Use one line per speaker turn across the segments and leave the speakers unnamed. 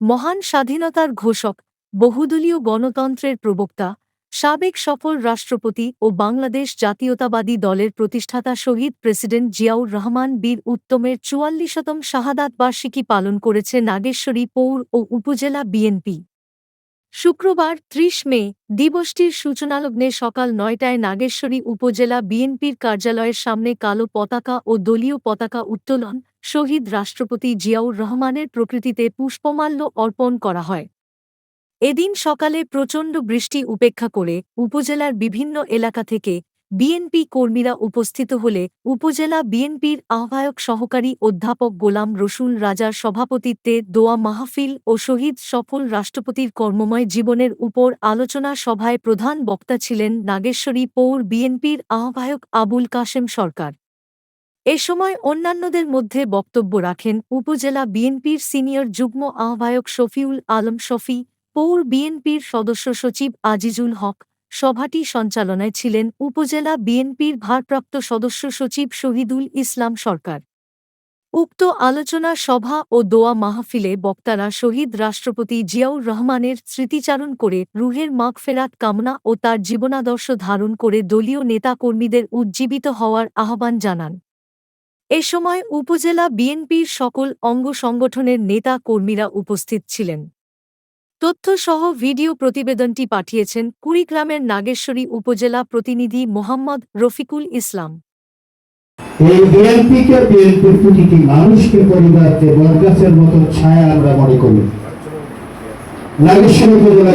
মহান স্বাধীনতার ঘোষক, বহুদলীয় গণতন্ত্রের প্রবক্তা, সাবেক সফল রাষ্ট্রপতি ও বাংলাদেশ জাতীয়তাবাদী দলের প্রতিষ্ঠাতা শহীদ প্রেসিডেন্ট জিয়াউর রহমান বীর উত্তমের চুয়াল্লিশতম শাহাদাত বার্ষিকী পালন করেছে নাগেশ্বরী পৌর ও উপজেলা বিএনপি। শুক্রবার ত্রিশ মে, দিবসটির সূচনালগ্নে সকাল নয়টায় নাগেশ্বরী উপজেলা বিএনপির কার্যালয়ের সামনে কালো পতাকা ও দলীয় পতাকা উত্তোলন শহীদ রাষ্ট্রপতি জিয়াউর রহমানের প্রকৃতিতে পুষ্পমাল্য অর্পণ করা হয়। এদিন সকালে প্রচণ্ড বৃষ্টি উপেক্ষা করে উপজেলার বিভিন্ন এলাকা থেকে বিএনপি কর্মীরা উপস্থিত হলে উপজেলা বিএনপির আহ্বায়ক সহকারী অধ্যাপক গোলাম রসুল রাজার সভাপতিত্বে দোয়া মাহফিল ও শহীদ সফল রাষ্ট্রপতির কর্মময় জীবনের উপর আলোচনা সভায় প্রধান বক্তা ছিলেন নাগেশ্বরী পৌর বিএনপির আহ্বায়ক আবুল কাশেম সরকার। এ সময় অন্যান্যদের মধ্যে বক্তব্য রাখেন উপজেলা বিএনপির সিনিয়র যুগ্ম আহ্বায়ক শফিউল আলম শফি, পৌর বিএনপির সদস্য সচিব আজিজুল হক, সভাটি সঞ্চালনায় ছিলেন উপজেলা বিএনপির ভারপ্রাপ্ত সদস্য সচিব শহীদুল ইসলাম সরকার। উক্ত আলোচনা সভা ও দোয়া মাহফিলে বক্তারা শহীদ রাষ্ট্রপতি জিয়াউর রহমানের স্মৃতিচারণ করে রুহের মাগফেরাত কামনা ও তার জীবনাদর্শ ধারণ করে দলীয় নেতাকর্মীদের উজ্জীবিত হওয়ার আহ্বান জানান। এ সময় উপজেলা বিএনপির সকল অঙ্গ সংগঠনের নেতা কর্মীরা উপস্থিত ছিলেন। তথ্যসহ ভিডিও প্রতিবেদনটি পাঠিয়েছেন কুড়িগ্রামের নাগেশ্বরী উপজেলা প্রতিনিধি মোহাম্মদ রফিকুল ইসলাম।
এই বিএনপিকে বিএনপির প্রতিটি মানুষকে পরিবারকে বরগাছের মতো ছায়া আমরা মনে করি। নাগেশ্বর উপজেলা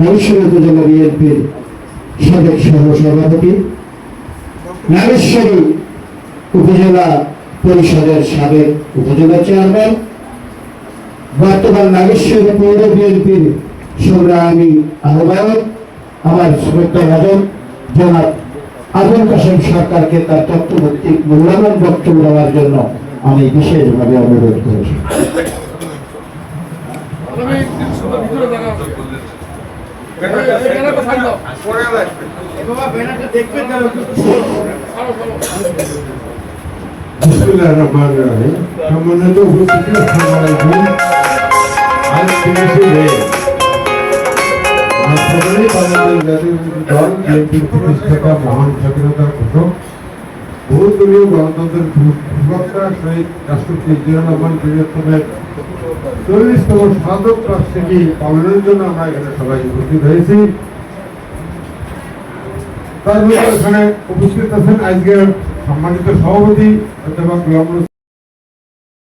নাগেশ্বর উপজেলা বিএনপির সাবেক সহ সভাপতি নাগেশ্বরী উপজেলা পরিষদের সাবেক উপজেলা চেয়ারম্যান বর্তমান নাগেশ্বর পৌর বিএনপির সংগ্রামী আহ্বায়ক আমার শ্রদ্ধা ভাজন জনাব আবুল কাসেম সরকারকে তার তথ্যভিত্তিক মূল্যবান বক্তব্য দেওয়ার জন্য আমি বিশেষভাবে অনুরোধ করছি।
বিসমুল্লাহ রহমান রহিম সম্মানিত উপস্থিতি আসসালামু আলাইকুম আজ তিরিশে মে আজ সকালে বাংলাদেশ জাতীয় দল বিএনপির প্রতিষ্ঠাতা মহান স্বাধীনতার ঘোষক বহুদলীয় গণতন্ত্রের প্রবক্তা শহীদ রাষ্ট্রপতি জিয়াউর রহমান বীরত্তমের চল্লিশতম সাধক বার্ষিকী পালনের জন্য আমরা এখানে সবাই উপস্থিত হয়েছি তার এখানে উপস্থিত আছেন আজকের সম্মানিত সভাপতি অধ্যাপক